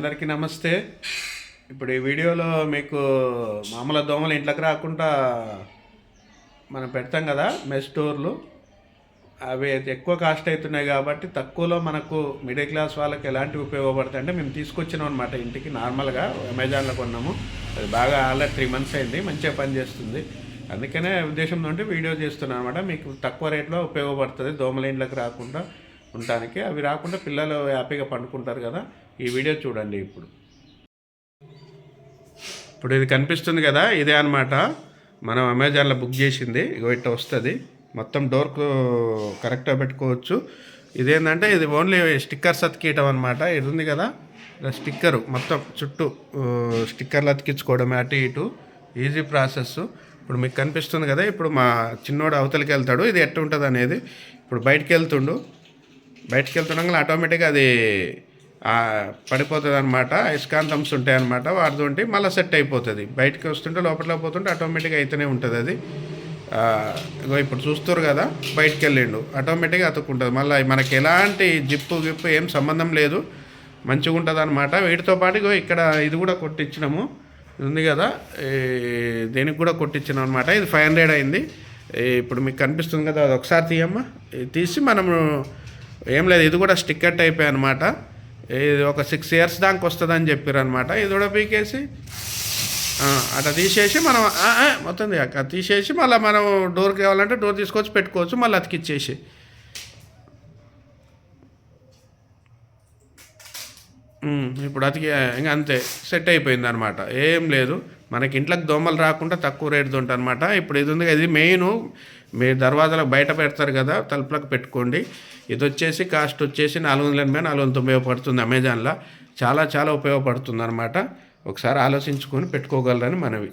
అందరికీ నమస్తే. ఇప్పుడు ఈ వీడియోలో మీకు మామూలు దోమలు ఇంట్లోకి రాకుండా మనం పెడతాం కదా మెస్ స్టోర్లు అవి అయితే ఎక్కువ కాస్ట్ అవుతున్నాయి కాబట్టి తక్కువలో మనకు మిడిల్ క్లాస్ వాళ్ళకి ఎలాంటివి ఉపయోగపడతాయి అంటే మేము తీసుకొచ్చినాం అనమాట ఇంటికి నార్మల్గా అమెజాన్లో కొన్నాము. అది బాగా ఆల్రెడీ త్రీ మంత్స్ అయింది మంచిగా పనిచేస్తుంది అందుకనే ఉద్దేశం నుండి వీడియో చేస్తున్నాను అనమాట మీకు తక్కువ రేట్లో ఉపయోగపడుతుంది దోమల ఇంట్లోకి రాకుండా ఉండటానికి. అవి రాకుండా పిల్లలు హ్యాపీగా పండుకుంటారు కదా. ఈ వీడియో చూడండి ఇప్పుడు. ఇప్పుడు ఇది కనిపిస్తుంది కదా ఇదే అనమాట మనం అమెజాన్లో బుక్ చేసింది ఇగో ఇట్ట వస్తుంది. మొత్తం డోర్కు కరెక్ట్గా పెట్టుకోవచ్చు. ఇదేంటంటే ఇది ఓన్లీ స్టిక్కర్స్ అతికియటం అనమాట ఇది ఉంది కదా ఇలా స్టిక్కరు మొత్తం చుట్టూ స్టిక్కర్లు అతికించుకోవడం అటు ఇటు. Easy process. ఇప్పుడు మీకు కనిపిస్తుంది కదా ఇప్పుడు మా చిన్నోడు అవతలికి వెళ్తాడు. ఇది ఎట్టు ఉంటుంది అనేది ఇప్పుడు బయటికి వెళ్తుండు. బయటికి వెళ్తుండగా ఆటోమేటిక్గా అది పడిపోతుంది అనమాట అయస్కాంతమ్స్ ఉంటాయి అనమాట వాటితోటి మళ్ళీ సెట్ అయిపోతుంది. బయటికి వస్తుంటే లోపల పోతుంటే ఆటోమేటిక్గా అయితేనే ఉంటుంది అది. ఇప్పుడు చూస్తారు కదా బయటికి వెళ్ళిండు ఆటోమేటిక్గా అతుక్కుంటుంది. మళ్ళీ మనకి ఎలాంటి జిప్పు గిప్పు ఏం సంబంధం లేదు. మంచిగా ఉంటుంది అనమాట వీటితో పాటు ఇగో ఇక్కడ ఇది కూడా కొట్టించినాము ఉంది కదా దీనికి కూడా కొట్టించినాం అనమాట ఇది ఫైవ్ హండ్రెడ్ అయింది. ఇప్పుడు మీకు కనిపిస్తుంది కదా అది ఒకసారి తీయమ్మా. తీసి మనము ఏం లేదు ఇది కూడా స్టిక్కర్ టైప్ అనమాట ఇది ఒక సిక్స్ ఇయర్స్ దాకా వస్తుందని చెప్పారు అనమాట ఇది కూడా పీకేసి అట్లా తీసేసి మనం మొత్తం అక్కడ తీసేసి మళ్ళీ మనం డోర్ కావాలంటే డోర్ తీసుకొచ్చి పెట్టుకోవచ్చు మళ్ళీ అతికిచ్చేసి ఇప్పుడు అతికి ఇంకా అంతే సెట్ అయిపోయింది అనమాట ఏం లేదు. మనకి ఇంట్లోకి దోమలు రాకుండా తక్కువ రేటుది ఉంటుంది అనమాట ఇప్పుడు ఇది ఉంది ఇది మెయిన్ మీరు దర్వాజాలకు బయట పెడతారు కదా తలుపులకు పెట్టుకోండి. ఇది వచ్చేసి కాస్ట్ వచ్చేసి నాలుగు వందల ఎనభై నాలుగు వందల తొంభై పడుతుంది అమెజాన్లో. చాలా చాలా ఉపయోగపడుతుంది అనమాట ఒకసారి ఆలోచించుకొని పెట్టుకోగలరని మనవి.